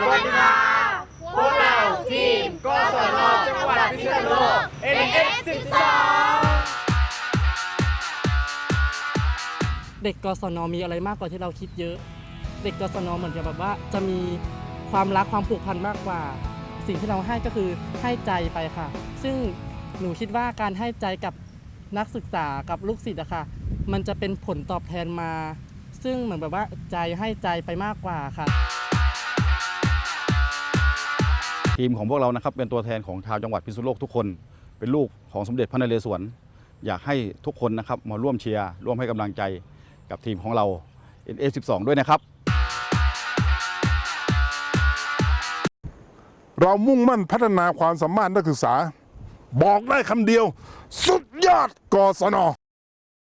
สวัสดีค่ะพวกเราทีมกสนจังหวัดพิษณุโลก NF12 เด็กกศนมีอะไรมากกว่าที่เราคิดเยอะ เด็กกศนเหมือนกัแบบว่าจะมีความรักความผูกพันมากกว่า สิ่งที่เราให้ก็คือให้ใจไปค่ะ ซึ่งหนูคิดว่าการให้ใจกับนักศึกษากับลูกศิษย์อะค่ะ มันจะเป็นผลตอบแทนมา ซึ่งเหมือนแบบว่าใจให้ใจไปมากกว่าค่ะ ทีมของพวกเรานะครับเป็นตัวแทนของชาวจังหวัดพิษณุโลกทุกคน เป็นลูกของสมเด็จพระนเรศวร อยากให้ทุกคนนะครับมาร่วมเชียร์ร่วมให้กำลังใจกับทีมของเรา NA12 ด้วยนะครับ เรามุ่งมั่นพัฒนาความสามารถนักศึกษา บอกได้คำเดียว สุดยอดกศน